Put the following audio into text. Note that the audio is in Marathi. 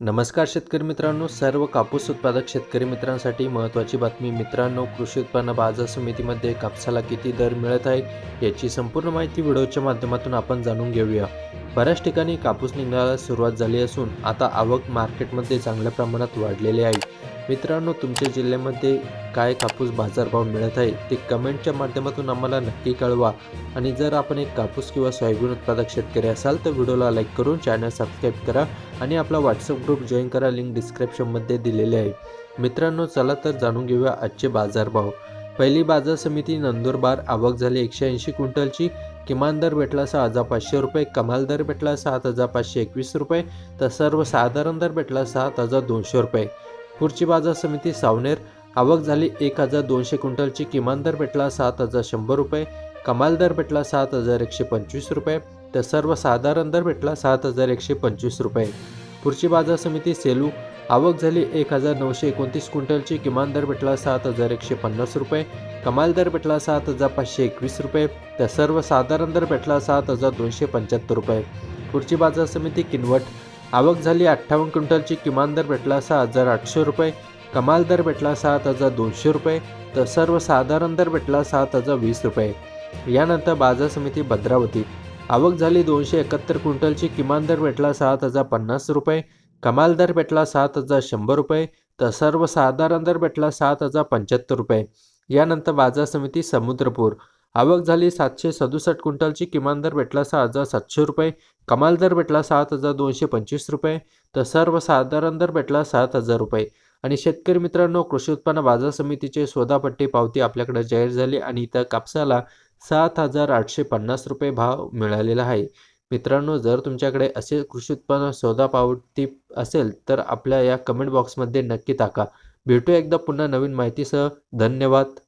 नमस्कार शेतकरी मित्रांनो सर्व कापूस उत्पादक शेतकरी मित्रांसाठी महत्त्वाची बातमी. मित्रांनो कृषी उत्पन्न बाजार समितीमध्ये कापसाला किती दर मिळत आहे याची संपूर्ण माहिती व्हिडिओच्या माध्यमातून आपण जाणून घेऊया. बऱ्याच ठिकाणी कापूस निघण्याला सुरुवात झाली असून आता आवक मार्केटमध्ये चांगल्या प्रमाणात वाढलेली आहे. मित्रांनो तुमच्या जिल्ह्यामध्ये काय कापूस बाजारभाव मिळत आहे ते कमेंटच्या माध्यमातून आम्हाला नक्की कळवा. आणि जर आपण एक कापूस किंवा सोयाबीन उत्पादक शेतकरी असाल तर व्हिडिओला लाईक करून चॅनल सबस्क्राईब करा आणि आपला व्हॉट्सअप ग्रुप जॉईन करा लिंक डिस्क्रिप्शनमध्ये दिलेले आहे. मित्रांनो चला तर जाणून घेऊया आजचे बाजारभाव. पहिली बाजार समिती नंदुरबार आवक झाली एकशे ऐंशी क्विंटलची. किमान दर भेटला सहा हजार पाचशे रुपये कमाल दर भेटला सात हजार पाचशे एकवीस रुपये तर सर्वसाधारण दर भेटला सात हजार दोनशे रुपये. पुढची बाजार समिती सावनेर आवक झाली एक हजार दोनशे क्विंटलची. किमान दर भेटला सात हजार शंभर रुपये कमाल दर भेटला सात हजार एकशे पंचवीस रुपये तर सर्वसाधारण दर भेटला सात हजार एकशे पंचवीस रुपये. पुढची बाजार समिती सेलू आवक झाली एक हजार नऊशे एकोणतीस क्विंटलची. किमान दर भेटला सात हजार एकशे पन्नास रुपये. कमाल दर भेटला सात हजार पाचशे एकवीस रुपये. तर सर्वसाधारण दर भेटला सात हजार दोनशे पंच्याहत्तर रुपये. पुढची बाजार समिती किनवट. आवक झाली अठ्ठावन्न क्विंटलची. किमान दर भेटला सहा हजार आठशे रुपये. कमाल दर भेटला सात हजार दोनशे रुपये. तर सर्वसाधारण दर भेटला सात हजार वीस रुपये. यानंतर बाजार समिती भद्रावती. आवक झाली दोनशे एकाहत्तर क्विंटलची. किमान दर भेटला सात हजार पन्नास रुपये. कमाल दर भेटला सात हजार शंभर रुपये तर सर्वसाधारण दर भेटला सात हजार पंच्याहत्तर रुपये. यानंतर बाजार समिती समुद्रपूर. आवक झाली सातशे सदुसष्ट क्विंटलची किमान दर भेटला सहा हजार सातशे रुपये कमाल दर भेटला सात हजार दोनशे पंचवीस रुपये तर सर्वसाधारण दर भेटला सात हजार रुपये. आणि शेतकरी मित्रांनो कृषी उत्पन्न बाजार समितीचे शोधापट्टी पावती आपल्याकडे जाहीर झाली आणि इथं कापसाला सात हजार आठशे पन्नास रुपये भाव मिळालेला आहे. मित्रांनो जर तुमच्याकडे असे कृषी उत्पन्न शोधा पावती असेल तर आपल्या या कमेंट बॉक्समध्ये नक्की टाका. भेटू एकदा पुन्हा नवीन माहितीसह. धन्यवाद.